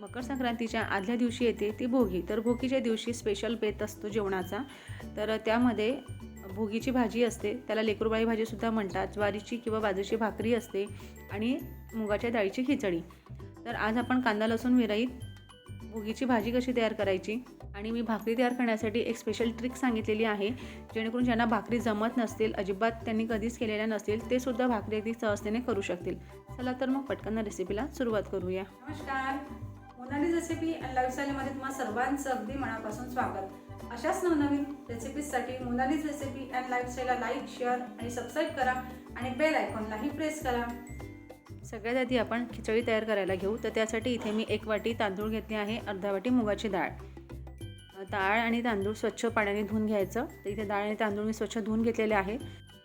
मकर संक्रांतीच्या आदल्या दिवशी येते ती भोगी. तर भोगीच्या दिवशी स्पेशल बेत असतो जेवणाचा. तर त्यामध्ये भोगीची भाजी असते. त्याला लेकरूबाई भाजीसुद्धा म्हणतात. ज्वारीची किंवा बाजूची भाकरी असते आणि मुगाच्या डाळीची खिचडी. तर आज आपण कांदा लसूण विरहित भोगीची भाजी कशी तयार करायची आणि मी भाकरी तयार करण्यासाठी एक स्पेशल ट्रिक सांगितलेली आहे. जेणेकरून ज्यांना भाकरी जमत नसतील अजिबात त्यांनी कधीच केलेल्या नसतील ते सुद्धा भाकरी अगदी सहजतेने करू शकतील. चला तर मग पटकन रेसिपीला सुरुवात करूया. नमस्कार. मोनाली रेसिपी अँड लाईफस्टाईलमध्ये तुम्हाला सर्वांचं अगदी मनापासून स्वागत. अशाच नवनवीन रेसिपीजसाठी मोनालीज रेसिपी अँड लाईफस्टाईलला लाईक शेअर आणि सबस्क्राईब करा आणि बेल आयकॉनलाही प्रेस करा. सगळ्यात आधी आपण खिचडी तयार करायला घेऊ. तर त्यासाठी इथे मी एक वाटी तांदूळ घेतले आहे अर्धा वाटी मुगाची डाळ. डाळ आणि तांदूळ स्वच्छ पाण्याने धुवून घ्यायचं. तर इथे डाळ आणि तांदूळ मी स्वच्छ धुवून घेतलेले आहे.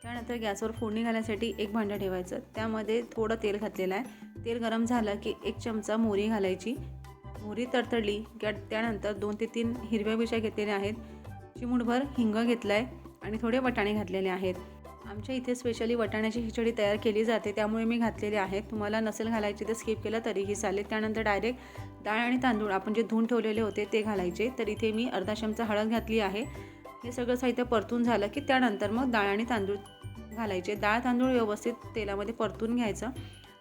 त्यानंतर गॅसवर फोडणी घालण्यासाठी एक भांडं ठेवायचं. त्यामध्ये थोडं तेल घातलेलं आहे. तेल गरम झालं की एक चमचा मोहरी घालायची. मोहरी तडतडली की त्यानंतर दोन ते तीन हिरव्या मिरच्या घेतलेल्या आहेत. चिमूटभर हिंग घेतला आहे आणि थोडे वटाणे घातलेले आहेत. आमच्या इथे स्पेशली वटाण्याची खिचडी तयार केली जाते त्यामुळे मी घातलेले आहेत. तुम्हाला नसेल घालायची तर स्किप केलं तरीही चालेल. त्यानंतर डायरेक्ट डाळ आणि तांदूळ आपण जे धुवून ठेवलेले होते ते घालायचे. तर इथे मी अर्धा चमचा हळद घातली आहे. हे सगळं साहित्य परतून झालं की त्यानंतर मग डाळ आणि तांदूळ घालायचे. डाळ तांदूळ व्यवस्थित तेलामध्ये परतून घ्यायचं.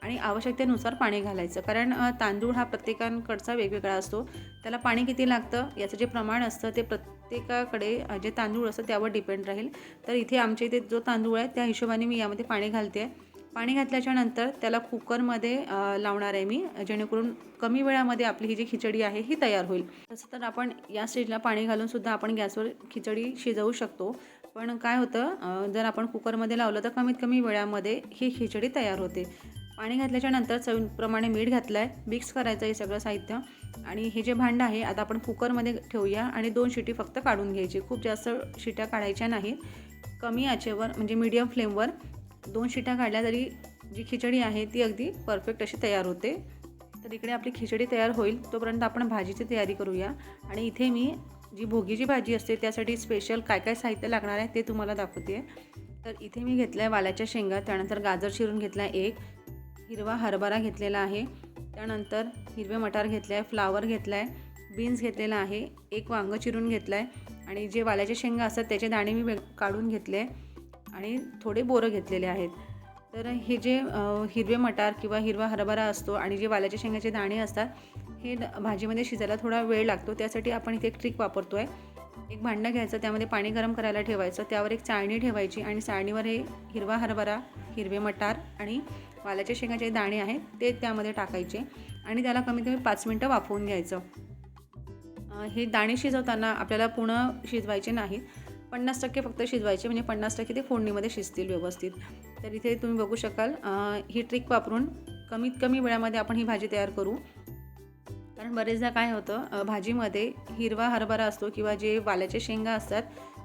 आणि आवश्यकतेनुसार पाणी घालायचं. कारण तांदूळ हा प्रत्येकांकडचा वेगवेगळा असतो. त्याला पाणी किती लागतं? याचं जे प्रमाण असतं ते प्रत्येकाकडे जे तांदूळ असतं त्यावर डिपेंड राहील. तर इथे आमच्या इथे जो तांदूळ आहे त्या हिशोबाने मी यामध्ये पाणी घालते. आहे पाणी घातल्याच्या नंतर त्याला कुकरमध्ये लावणार आहे मी. जेणेकरून कमी वेळामध्ये आपली ही जी खिचडी आहे ही तयार होईल. तसं तर आपण या स्टेजला पाणी घालूनसुद्धा आपण गॅसवर खिचडी शिजवू शकतो. पण काय होतं जर आपण कुकरमध्ये लावलं तर कमीत कमी वेळामध्ये ही खिचडी तयार होते. पाणी घातल्याच्या नंतर चवीप्रमाणे मीठ घातलं आहे मिक्स करायचं हे सगळं साहित्य. आणि हे जे भांडं आहे आता आपण कुकरमध्ये ठेवूया आणि दोन शिटी फक्त काढून घ्यायची. खूप जास्त शिट्या काढायच्या नाहीत. कमी आचेवर म्हणजे मीडियम फ्लेमवर दोन शिट्या काढल्या तरी जी खिचडी आहे ती अगदी परफेक्ट अशी तयार होते. तर इकडे आपली खिचडी तयार होईल. तोपर्यंत आपण भाजीची तयारी करूया. आणि इथे मी जी भोगीची भाजी असते त्यासाठी स्पेशल काय काय साहित्य लागणार आहे ते तुम्हाला दाखवते. तर इथे मी घेतलं आहे वाल्याच्या शेंगा त्यानंतर गाजर चिरून घेतला आहे एक. हिरवा हरभरा घेतलेला आहे. त्यानंतर हिरवे मटार घेतले आहे फ्लावर घेतला आहे बीन्स घेतलेला आहे एक वांगं चिरून घेतलं आहे आणि जे वाल्याचे शेंगा असतात त्याचे दाणे मी वेग काढून घेतले आणि थोडे बोरं घेतलेले आहेत. तर हे जे हिरवे मटार किंवा हिरवा हरभरा असतो आणि जे वाल्याच्या शेंगाचे दाणे असतात हे भाजीमध्ये शिजायला थोडा वेळ लागतो. त्यासाठी आपण इथे एक ट्रिक वापरतो आहे एक भांडं घ्यायचं त्यामध्ये पाणी गरम करायला ठेवायचं त्यावर एक चाळणी ठेवायची आणि चाळणीवर हे हिरवा हरभरा हिरवे मटार आणि वालाच्या शेंगाचे दाणे आहेत ते त्यामध्ये टाकायचे आणि त्याला कमीत कमी पाच मिनटं वाफवून घ्यायचं. हे दाणे शिजवताना आपल्याला पूर्ण शिजवायचे नाहीत पन्नास टक्के फक्त शिजवायचे म्हणजे पन्नास टक्के ते फोडणीमध्ये शिजतील व्यवस्थित. तर इथे तुम्ही बघू शकाल ही ट्रिक वापरून कमीत कमी वेळामध्ये आपण ही भाजी तयार करू. कारण बरेचदा काय होतं भाजीमध्ये हिरवा हरभरा असतो किंवा जे वाल्याचे शेंगा असतात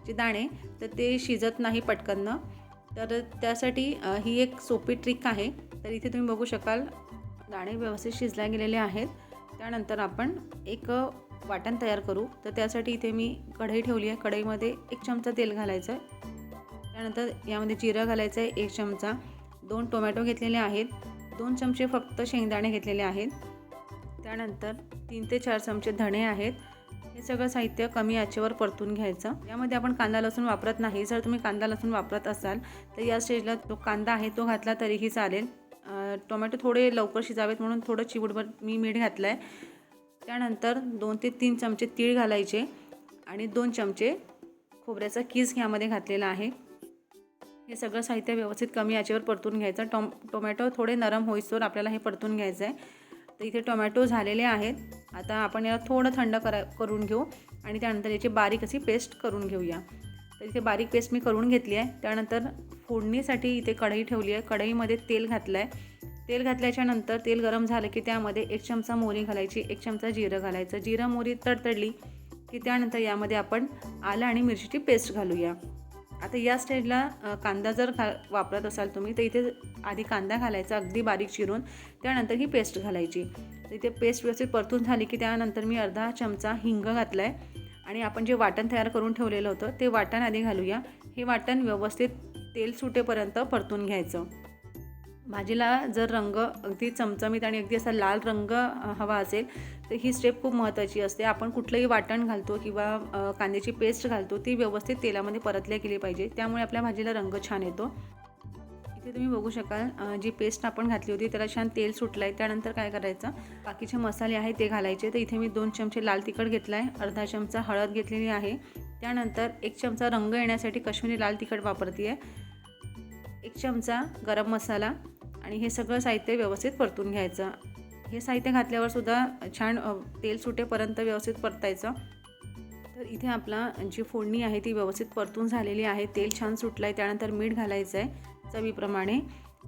जे दाणे तर ते शिजत नाही पटकन तर त्यासाठी ही एक सोपी ट्रिक आहे. तर इथे तुम्ही बघू शकाल दाणे व्यवस्थित शिजल्या गेलेले आहेत. त्यानंतर आपण एक वाटण तयार करू. तर त्यासाठी इथे मी कढई ठेवली आहे. कढईमध्ये एक चमचा तेल घालायचं आहे त्यानंतर यामध्ये जिरं घालायचं आहे एक चमचा. दोन टोमॅटो घेतलेले आहेत. दोन चमचे फक्त शेंगदाणे घेतलेले आहेत. त्यानंतर तीन ते चार चमचे धणे आहेत. हे सगळं साहित्य कमी आचेवर परतून घ्यायचं. यामध्ये आपण कांदा लसूण वापरत नाही. जर तुम्ही कांदा लसूण वापरत असाल तर या स्टेजला जो कांदा आहे तो घातला तरीही चालेल. टोमॅटो थोडे लवकर शिजावेत म्हणून थोडं चिवडभर मी मीठ घातलं आहे त्यानंतर दोन ते तीन चमचे तीळ घालायचे आणि दोन चमचे खोबऱ्याचा कीस यामध्ये घातलेला आहे. हे सगळं साहित्य व्यवस्थित कमी याचेवर परतून घ्यायचं. टॉम टोमॅटो थोडे नरम होईस्तोवर आपल्याला हे परतून घ्यायचं आहे तर इथे टोमॅटो झालेले आहेत. आता आपण याला थोडं थंड करा करून घेऊ आणि त्यानंतर याची बारीक अशी पेस्ट करून घेऊया. तर इथे बारीक पेस्ट मी करून घेतली आहे. त्यानंतर फोडणीसाठी इथे कढई ठेवली आहे. कढईमध्ये तेल घातलं आहे तेल घातल्याच्या नंतर तेल गरम झालं की त्यामध्ये एक चमचा मोहरी घालायची एक चमचा जिरं घालायचं. जिरं मोहरी तडतडली की त्यानंतर यामध्ये आपण आलं आणि मिरचीची पेस्ट घालूया. आता या स्टेजला कांदा जर घा वापरत असाल तुम्ही तर इथे आधी कांदा घालायचा अगदी बारीक चिरून त्यानंतर ही पेस्ट घालायची. तर इथे पेस्ट व्यवस्थित परतून झाली की त्यानंतर मी अर्धा चमचा हिंग घातला आहे आणि आपण जे वाटण तयार करून ठेवलेलं होतं ते वाटण आधी घालूया. हे वाटण व्यवस्थित तेल सुटेपर्यंत परतून घ्यायचं. भाजीला जर रंग अगदी चमचमीत आणि अगदी असा लाल रंग हवा असेल तर ही स्टेप खूप महत्त्वाची असते. आपण कुठलंही वाटण घालतो किंवा कांद्याची पेस्ट घालतो ती व्यवस्थित तेलामध्ये परतल्या गेली पाहिजे. त्यामुळे आपल्या भाजीला रंग छान येतो. इथे तुम्ही बघू शकाल जी पेस्ट आपण घातली होती त्याला छान तेल सुटलं आहे त्यानंतर काय करायचं बाकीचे मसाले आहेत ते घालायचे. तर इथे मी दोन चमचे लाल तिखट घेतला आहे अर्धा चमचा हळद घेतलेली आहे. त्यानंतर एक चमचा रंग येण्यासाठी काश्मीरी लाल तिखट वापरते आहे एक चमचा गरम मसाला आणि हे सगळं साहित्य व्यवस्थित परतून घ्यायचं. हे साहित्य घातल्यावर सुद्धा छान तेल सुटेपर्यंत व्यवस्थित परतायचं. तर इथे आपला जी फोडणी आहे ती व्यवस्थित परतून झालेली आहे. तेल छान सुटलं आहे त्यानंतर मीठ घालायचं आहे चवीप्रमाणे.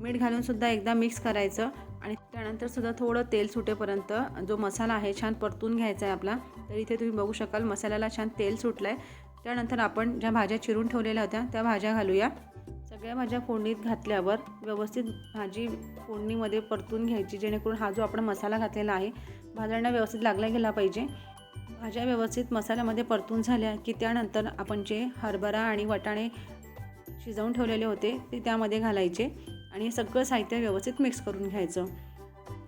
मीठ घालून सुद्धा एकदा मिक्स करायचं आणि त्यानंतर सुद्धा थोडं तेल सुटेपर्यंत जो मसाला आहे छान परतून घ्यायचा आहे आपला. तर इथे तुम्ही बघू शकाल मसाल्याला छान तेल सुटलं आहे त्यानंतर आपण ज्या भाज्या चिरून ठेवलेल्या होत्या त्या भाज्या घालूया. सगळ्या भाज्या फोडणीत घातल्यावर व्यवस्थित भाजी फोडणीमध्ये परतून घ्यायची जेणेकरून हा जो आपण मसाला घातलेला आहे भाज्यांना व्यवस्थित लागला गेला पाहिजे. भाज्या व्यवस्थित मसाल्यामध्ये परतून झाल्या की त्यानंतर आपण जे हरभरा आणि वाटाणे शिजवून ठेवलेले होते ते त्यामध्ये घालायचे आणि सगळं साहित्य व्यवस्थित मिक्स करून घ्यायचं.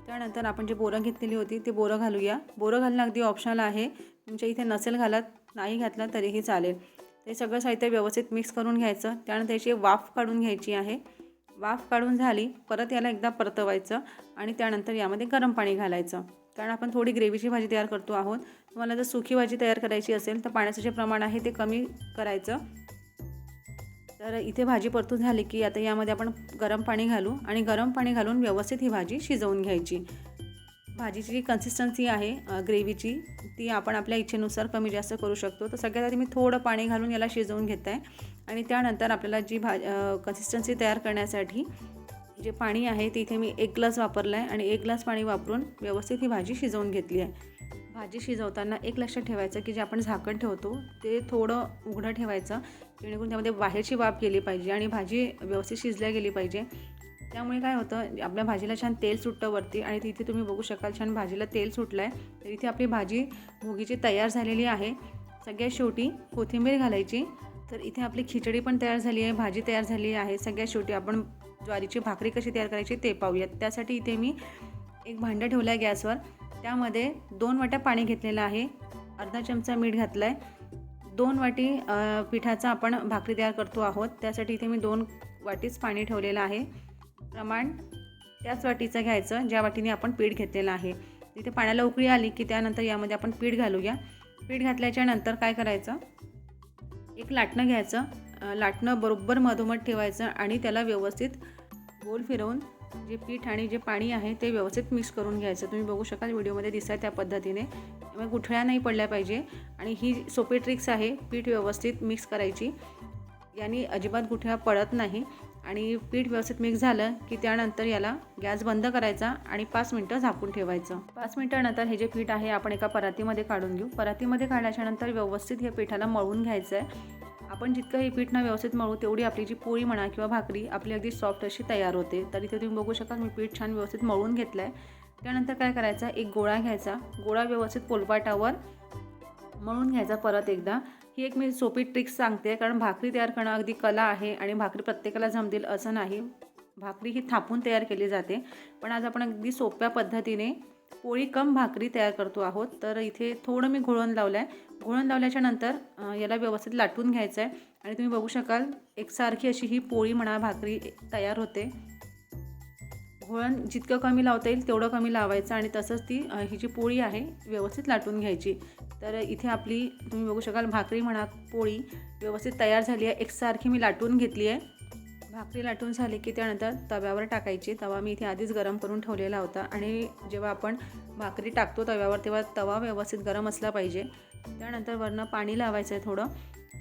त्यानंतर आपण जे बोरं घेतलेली होती ते बोरं घालूया. बोरं घालणं अगदी ऑप्शनल आहे. तुमच्या इथे नसेल घालत नाही घातलं तरीही चालेल. ते सगळं साहित्य व्यवस्थित मिक्स करून घ्यायचं. त्यानंतर त्याची वाफ काढून घ्यायची आहे. वाफ काढून झाली परत याला एकदा परतवायचं आणि त्यानंतर यामध्ये गरम पाणी घालायचं. कारण आपण थोडी ग्रेव्हीची भाजी तयार करतो आहोत. तुम्हाला जर सुकी भाजी तयार करायची असेल तर पाण्याचं जे प्रमाण आहे ते कमी करायचं. तर इथे भाजी परतून झाली की आता यामध्ये आपण गरम पाणी घालू आणि गरम पाणी घालून व्यवस्थित ही भाजी शिजवून घ्यायची. भाजीची जी कन्सिस्टन्सी आहे ग्रेव्हीची ती आपण आपल्या इच्छेनुसार कमी जास्त करू शकतो. तर सगळ्यात आधी मी थोडं पाणी घालून याला शिजवून घेत आहे आणि त्यानंतर आपल्याला जी भा कन्सिस्टन्सी तयार करण्यासाठी जे पाणी आहे ते इथे मी एक ग्लास वापरलं आहे आणि एक ग्लास पाणी वापरून व्यवस्थित ही भाजी शिजवून घेतली आहे. भाजी शिजवताना एक लक्षात ठेवायचं की जे आपण झाकण ठेवतो ते थोडं उघडं ठेवायचं. जेणेकरून त्यामध्ये बाहेरची वाफ गेली पाहिजे आणि भाजी व्यवस्थित शिजल्या गेली पाहिजे. त्यामुळे काय होतं आपल्या भाजीला छान तेल सुटतं वरती आणि तिथे तुम्ही बघू शकाल छान भाजीला तेल सुटलं आहे तर इथे आपली भाजी भोगीची तयार झालेली आहे. सगळ्यात शेवटी कोथिंबीर घालायची. तर इथे आपली खिचडी पण तयार झाली आहे भाजी तयार झाली आहे. सगळ्यात शेवटी आपण ज्वारीची भाकरी कशी तयार करायची ते पाहूयात. त्यासाठी इथे मी एक भांडं ठेवलं आहे गॅसवर. त्यामध्ये दोन वाट्या पाणी घेतलेलं आहे. अर्धा चमचा मीठ घातलं आहे दोन वाटी पिठाचा आपण भाकरी तयार करतो आहोत. त्यासाठी इथे मी दोन वाटीच पाणी ठेवलेलं आहे. प्रमाण त्याच वाटीचं घ्यायचं ज्या वाटीने आपण पीठ घेतलेलं आहे. तिथे पाण्याला उकळी आली की त्यानंतर यामध्ये आपण पीठ घालूया. पीठ घातल्याच्या नंतर काय करायचं? एक लाटणं घ्यायचं. लाटणं बरोबर मधोमध ठेवायचं आणि त्याला व्यवस्थित गोल फिरवून जे पीठ आणि जे पाणी आहे ते व्यवस्थित मिक्स करून घ्यायचं. तुम्ही बघू शकाल व्हिडिओमध्ये दिसत त्या पद्धतीने. त्यामुळे गुठळ्या नाही पडल्या पाहिजे. आणि ही सोपी ट्रिक्स आहे पीठ व्यवस्थित मिक्स करायची. याने अजिबात गुठळ्या पडत नाही. आणि पीठ व्यवस्थित मिक्स झालं की त्यानंतर याला गॅस बंद करायचा आणि पाच मिनटं झाकून ठेवायचं. पाच मिनटानंतर हे जे पीठ आहे आपण एका परातीमध्ये काढून घेऊ. परातीमध्ये काढल्याच्या नंतर व्यवस्थित हे पिठाला मळून घ्यायचं आहे आपण जितकं हे पीठ ना व्यवस्थित मळू तेवढी आपली जी पोळी म्हणा किंवा भाकरी आपली अगदी सॉफ्ट अशी तयार होते. तर इथे तुम्ही बघू शकाल मी पीठ छान व्यवस्थित मळून घेतलं आहे त्यानंतर काय करायचं? एक गोळा घ्यायचा. गोळा व्यवस्थित पोलपाटावर मळून घ्यायचा परत एकदा. ही एक मी सोपी ट्रिक्स सांगते कारण भाकरी तयार करणं अगदी कला आहे आणि भाकरी प्रत्येकाला जमतील असं नाही. भाकरी ही थापून तयार केली जाते. पण आज आपण अगदी सोप्या पद्धतीने पोळी कम भाकरी तयार करतो आहोत. तर इथे थोडं मी घोळण लावलं आहे घोळण लावल्याच्या नंतर याला व्यवस्थित लाटून घ्यायचं आहे आणि तुम्ही बघू शकाल एकसारखी अशी ही पोळी म्हणा भाकरी तयार होते. घोळण जितकं कमी लावता येईल तेवढं कमी लावायचं आणि तसंच ती ही जी पोळी आहे व्यवस्थित लाटून घ्यायची. तर इथे आपली तुम्ही बघू शकाल भाकरी म्हणा पोळी व्यवस्थित तयार झाली आहे. एकसारखी मी लाटून घेतली आहे. भाकरी लाटून झाली की त्यानंतर तव्यावर टाकायची. तवा मी इथे आधीच गरम करून ठेवलेला होता आणि जेव्हा आपण भाकरी टाकतो तव्यावर तेव्हा तवा व्यवस्थित गरम असला पाहिजे. त्यानंतर वरनं पाणी लावायचं आहे थोडं.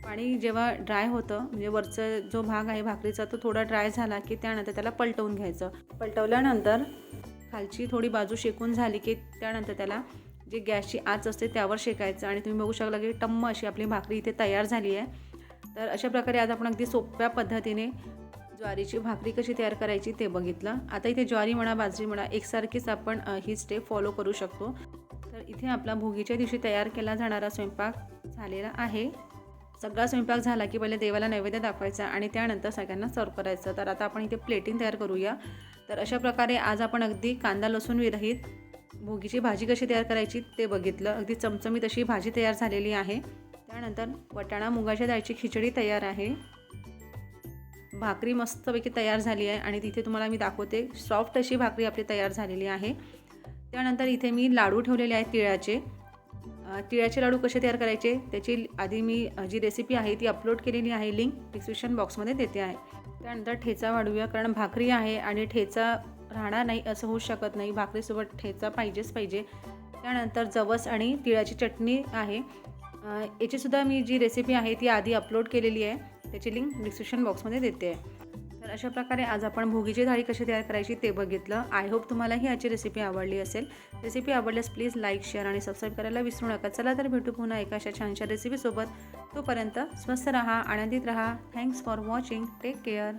पाणी जेव्हा ड्राय होतं म्हणजे वरचा जो भाग आहे भाकरीचा तो थोडा ड्राय झाला की त्यानंतर त्याला पलटवून घ्यायचं. पलटवल्यानंतर खालची थोडी बाजू शेकून झाली की त्यानंतर त्याला जे गॅसची आच असते त्यावर शेकायचं. आणि तुम्ही बघू शकला की टम्म अशी आपली भाकरी इथे तयार झाली आहे. तर अशा प्रकारे आज आपण अगदी सोप्या पद्धतीने ज्वारीची भाकरी कशी तयार करायची ते बघितलं. आता इथे ज्वारी म्हणा बाजरी म्हणा एकसारखीच आपण ही स्टेप फॉलो करू शकतो. तर इथे आपला भोगीच्या दिवशी तयार केला जाणारा स्वयंपाक झालेला आहे. सगळा स्वयंपाक झाला की पहिले देवाला नैवेद्य दाखवायचा आणि त्यानंतर सगळ्यांना सर्व करायचं. तर आता आपण इथे प्लेटिंग तयार करूया. तर अशा प्रकारे आज आपण अगदी कांदा लसूण विरहित भोगीची भाजी कशी तयार करायची ते बघितलं. अगदी चमचमीत अशी भाजी तयार झालेली आहे. त्यानंतर वटाणा मुगाच्या डाळीची खिचडी तयार आहे. भाकरी मस्तपैकी तयार झाली आहे आणि तिथे तुम्हाला मी दाखवते सॉफ्ट अशी भाकरी आपली तयार झालेली आहे. त्यानंतर इथे मी लाडू ठेवलेले आहेत तिळाचे. तिळाचे लाडू कसे तयार करायचे त्याची आधी मी जी रेसिपी आहे ती अपलोड केलेली आहे लिंक डिस्क्रिप्शन बॉक्समध्ये देते आहे. त्यानंतर ठेचा वाढूया कारण भाकरी आहे आणि ठेचा राहणार नाही असं होऊ शकत नाही. भाकरीसोबत ठेचा पाहिजेच पाहिजे. त्यानंतर जवस आणि तिळाची चटणी आहे. याचीसुद्धा मी जी रेसिपी आहे ती आधी अपलोड केलेली आहे. त्याची लिंक डिस्क्रिप्शन बॉक्समध्ये देते आहे. अशा प्रकारे आज आपण भोगीची थाळी कशी तयार करायची ते बघितलं. आय होप तुम्हाला ही आजची रेसिपी आवडली असेल. रेसिपी आवडल्यास प्लीज लाईक शेअर आणि सबस्क्राईब करायला विसरू नका. चला तर भेटू पुन्हा एका अशा छानशा रेसिपीसोबत तोपर्यंत स्वस्थ राहा आनंदित राहा. Thanks for watching take care